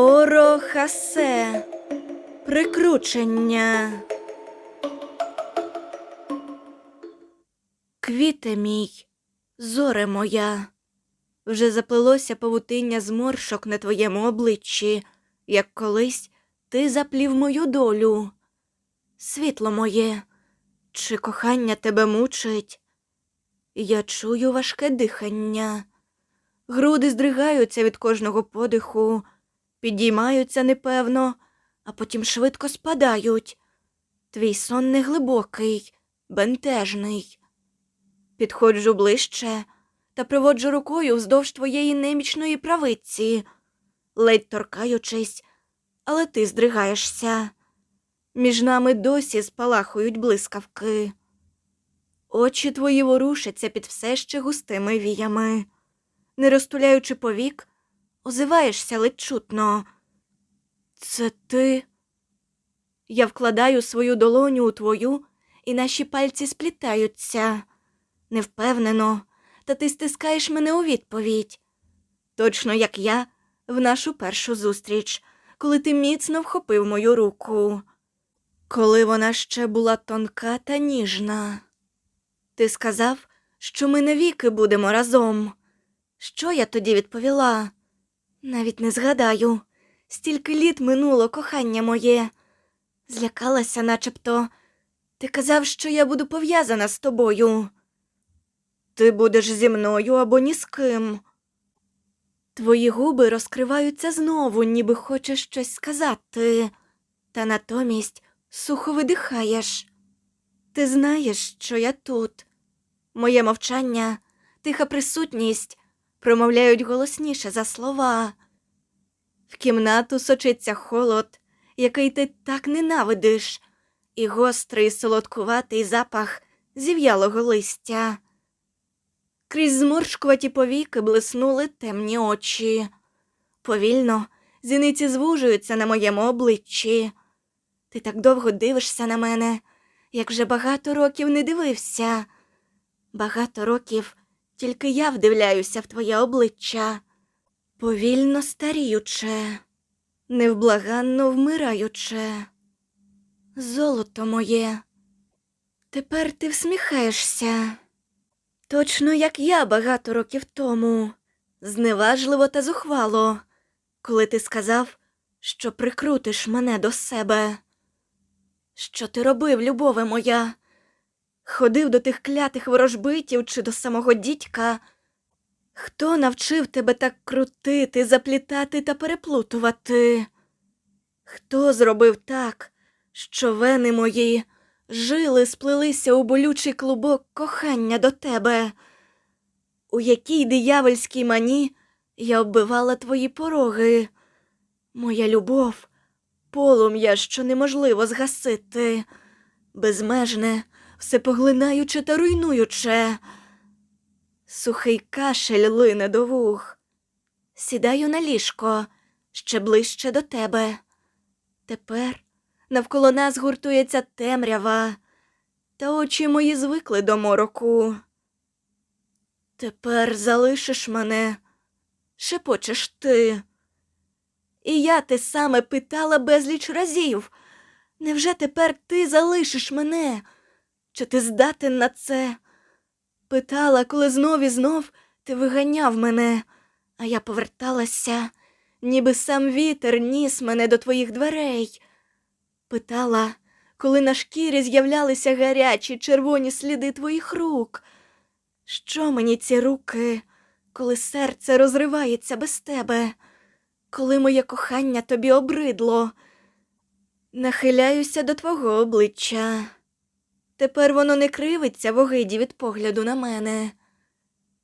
Орохасе. Прикручення. Квіте мій, зоре моя. Вже заплелося павутиння зморшок на твоєму обличчі, як колись ти заплів мою долю. Світло моє, чи кохання тебе мучить? Я чую важке дихання. Груди здригаються від кожного подиху, підіймаються непевно, а потім швидко спадають. Твій сон неглибокий, бентежний. Підходжу ближче та приводжу рукою вздовж твоєї немічної правиці, ледь торкаючись, але ти здригаєшся. Між нами досі спалахують блискавки. Очі твої ворушаться під все ще густими віями. Не розтуляючи повік, озиваєшся ледь чутно. Це ти? Я вкладаю свою долоню у твою, і наші пальці сплітаються. Невпевнено, та ти стискаєш мене у відповідь. Точно як я в нашу першу зустріч, коли ти міцно вхопив мою руку, коли вона ще була тонка та ніжна. Ти сказав, що ми навіки будемо разом. Що я тоді відповіла? Навіть не згадаю. Стільки літ минуло кохання моє. Злякалася, начебто. Ти казав, що я буду пов'язана з тобою. Ти будеш зі мною або ні з ким. Твої губи розкриваються знову, ніби хочеш щось сказати, та натомість сухо видихаєш. Ти знаєш, що я тут. Моє мовчання, тиха присутність промовляють голосніше за слова. В кімнату сочиться холод, який ти так ненавидиш, і гострий солодкуватий запах зів'ялого листя. Крізь зморшкуваті повіки блиснули темні очі. Повільно зіниці звужуються на моєму обличчі. Ти так довго дивишся на мене, як вже багато років не дивився. Багато років тільки я вдивляюся в твоє обличчя, повільно старіюче, невблаганно вмираюче. Золото моє, тепер ти всміхаєшся. Точно як я багато років тому, зневажливо та зухвало, коли ти сказав, що прикрутиш мене до себе. Що ти робив, любове моя? Ходив до тих клятих ворожбитів чи до самого дідька? Хто навчив тебе так крутити, заплітати та переплутувати? Хто зробив так, що вени мої жили сплелися у болючий клубок кохання до тебе? У якій диявольській мані я оббивала твої пороги? Моя любов, полум'я, що неможливо згасити, безмежне, всепоглинаюче та руйнуюче. Сухий кашель лине до вух. Сідаю на ліжко ще ближче до тебе. Тепер навколо нас гуртується темрява, та очі мої звикли до мороку. Тепер залишиш мене, шепочеш ти. І я те саме питала безліч разів. Невже тепер ти залишиш мене? Чи ти здатен на це? Питала, коли знов і знов ти виганяв мене, а я поверталася, ніби сам вітер ніс мене до твоїх дверей. Питала, коли на шкірі з'являлися гарячі червоні сліди твоїх рук. Що мені ці руки, коли серце розривається без тебе, коли моє кохання тобі обридло? Нахиляюся до твого обличчя. Тепер воно не кривиться в огиді від погляду на мене,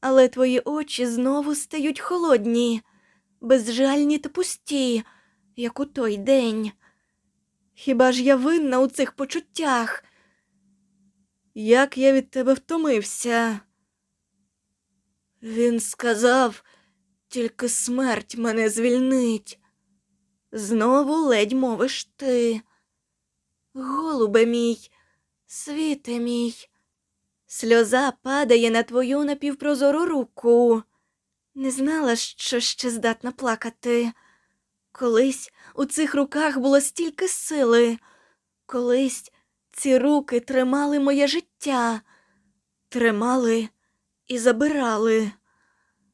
але твої очі знову стають холодні, безжальні та пусті, як у той день. Хіба ж я винна у цих почуттях? Як я від тебе втомився? Він сказав, тільки смерть мене звільнить. Знову ледь мовиш ти. Голубе мій, світе мій. Сльоза падає на твою напівпрозору руку. Не знала, що ще здатна плакати. Колись у цих руках було стільки сили, колись ці руки тримали моє життя, тримали і забирали,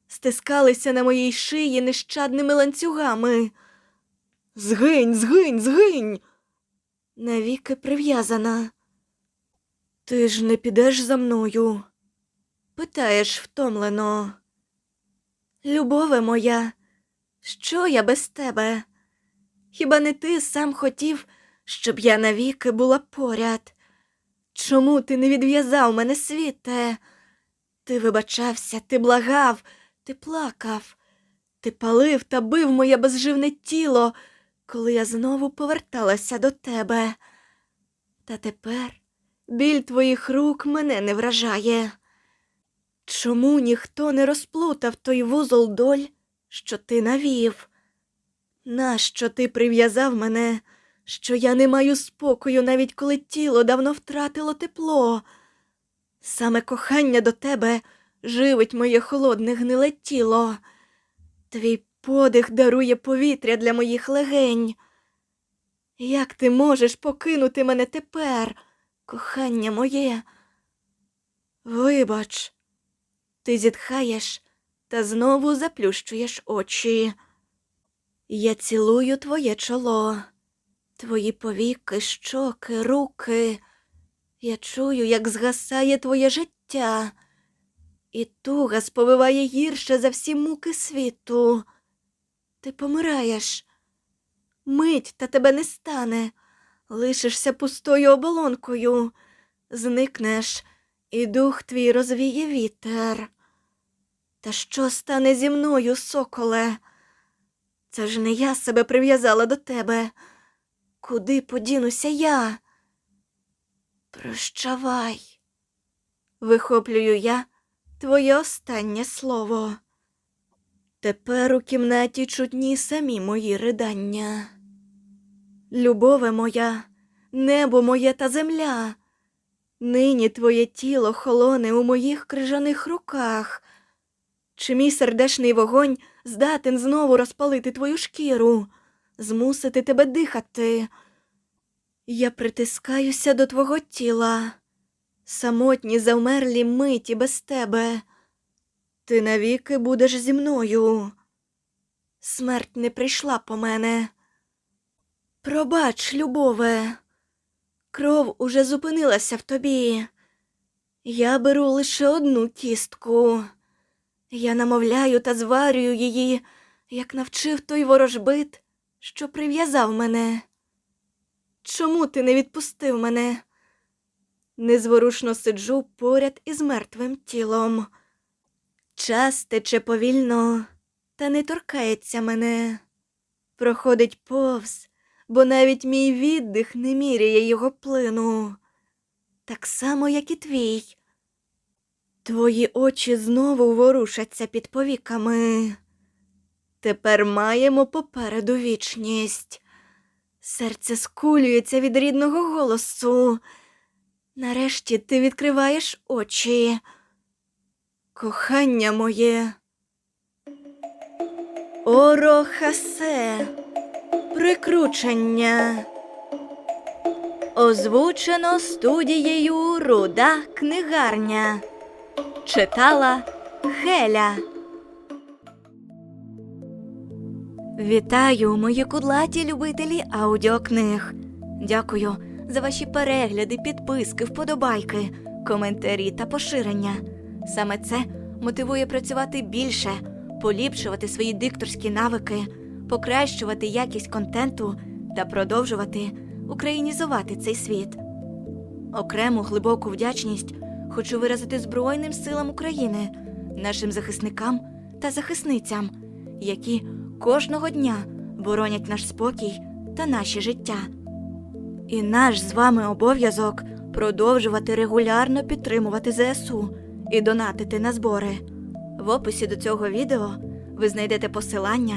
стискалися на моїй шиї нещадними ланцюгами. Згинь, згинь, згинь. Навіки прив'язана. Ти ж не підеш за мною? Питаєш втомлено. Любове моя, що я без тебе? Хіба не ти сам хотів, щоб я навіки була поряд? Чому ти не відв'язав мене світе? Ти вибачався, ти благав, ти плакав, ти палив та бив моє безживне тіло, коли я знову поверталася до тебе. Та тепер біль твоїх рук мене не вражає. Чому ніхто не розплутав той вузол доль, що ти навів? Нащо ти прив'язав мене, що я не маю спокою, навіть коли тіло давно втратило тепло? Саме кохання до тебе живить моє холодне гниле тіло. Твій подих дарує повітря для моїх легень. Як ти можеш покинути мене тепер, кохання моє? Вибач, ти зітхаєш та знову заплющуєш очі. Я цілую твоє чоло, твої повіки, щоки, руки. Я чую, як згасає твоє життя, і туга сповиває гірше за всі муки світу. Ти помираєш. Мить та тебе не стане, лишишся пустою оболонкою, зникнеш, і дух твій розвіє вітер. Та що стане зі мною, соколе? Це ж не я себе прив'язала до тебе. Куди подінуся я? Прощавай, вихоплюю я твоє останнє слово. Тепер у кімнаті чутні самі мої ридання. Любове моя, небо моє та земля. Нині твоє тіло холоне у моїх крижаних руках. Чи мій сердешний вогонь здатен знову розпалити твою шкіру, змусити тебе дихати? Я притискаюся до твого тіла, самотні завмерлі миті без тебе. Ти навіки будеш зі мною. Смерть не прийшла по мене. Пробач, любове, кров уже зупинилася в тобі. Я беру лише одну кістку. Я намовляю та зварюю її, як навчив той ворожбит, що прив'язав мене. Чому ти не відпустив мене? Незворушно сиджу поряд із мертвим тілом. Час тече повільно, та не торкається мене. Проходить повз, бо навіть мій віддих не міряє його плину. Так само, як і твій. Твої очі знову ворушаться під повіками. Тепер маємо попереду вічність. Серце скулюється від рідного голосу. Нарешті ти відкриваєш очі. Кохання моє. Орохасе. Прикручення. Озвучено студією Руда книгарня. Читала Хеля. Вітаю, мої кудлаті любителі аудіокниг. Дякую за ваші перегляди, підписки, вподобайки, коментарі та поширення. Саме це мотивує працювати більше, поліпшувати свої дикторські навики, покращувати якість контенту та продовжувати українізувати цей світ. Окрему глибоку вдячність хочу виразити Збройним силам України, нашим захисникам та захисницям, які кожного дня боронять наш спокій та наші життя. І наш з вами обов'язок продовжувати регулярно підтримувати ЗСУ і донатити на збори. В описі до цього відео ви знайдете посилання